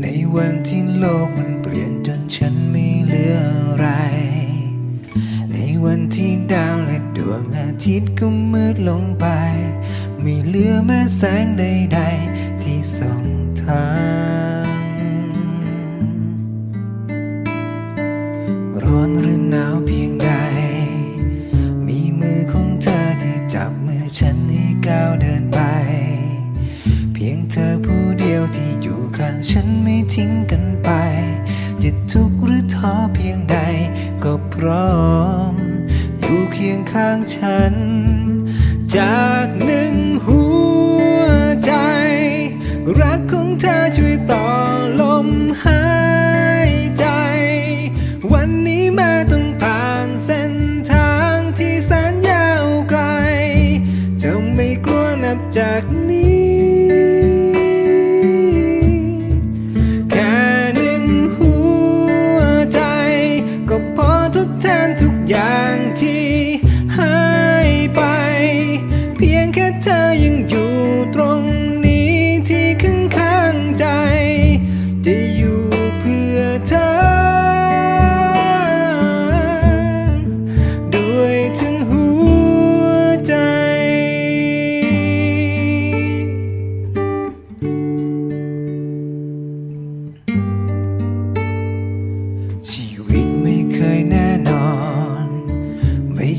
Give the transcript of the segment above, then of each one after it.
ในวันที่โลกมันเปลี่ยนจนฉันไม่เหลืออะไร ในวันที่ดาวและดวงอาทิตย์ก็มืดลงไป ไม่เหลือแม้แสงใดๆ ที่ส่องทางร้อนหรือหนาวเพียงใด มีมือของเธอที่จับมือฉัน จะทุกข์หรือท้อเพียงใด ก็พร้อม อยู่เคียงข้างฉัน จากหนึ่งหัวใจ รักของเธอช่วยต่อลมหายใจ วันนี้แม้ต้องผ่านเส้นทางที่แสนยาวไกล จะไม่กลัวนับจากนี้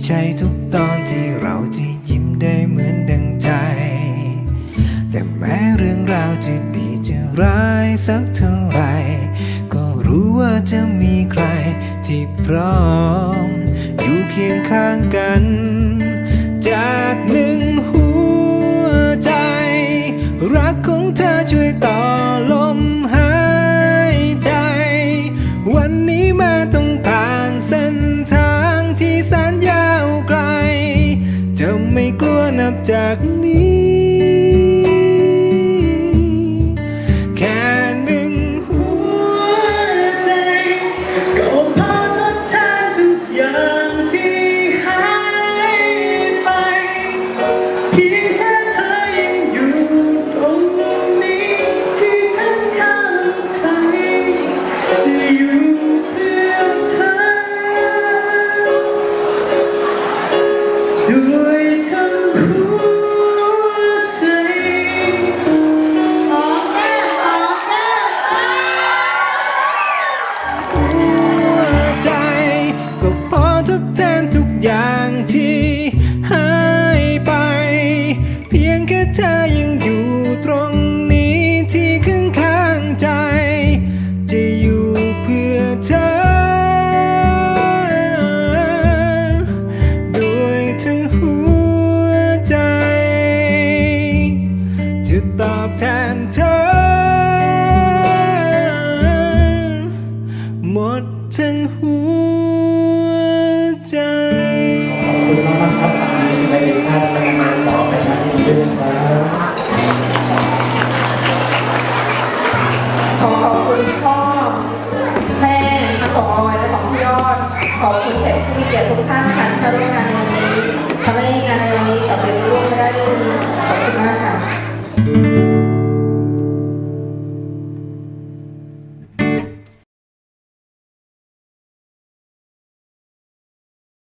ใช่ทุกตอนที่เราจะยิ้มได้เหมือนดังใจ แต่แม้เรื่องราวจะดีจะร้ายสักเท่าไหรก็รู้ว่าจะมีใครที่พร้อม อยู่เคียงข้างกัน จากหนึ่งหัวใจ รักของเธอช่วยต่อลม ไม่กลัวนับจากนี้ งแค่เธอยังอยู่ตรงนี้ที่ข้างข้างใจ จะอยู่เพื่อเธอ ด้วยทั้งหัวใจ จะตอบแทนเธอ หมดทั้งหัว เกียรติทุกท่านค่ะที่มาร่วมงานในวันนี้ทำให้งานในวันนี้สำเร็จร่วมไม่ได้ด้วยดี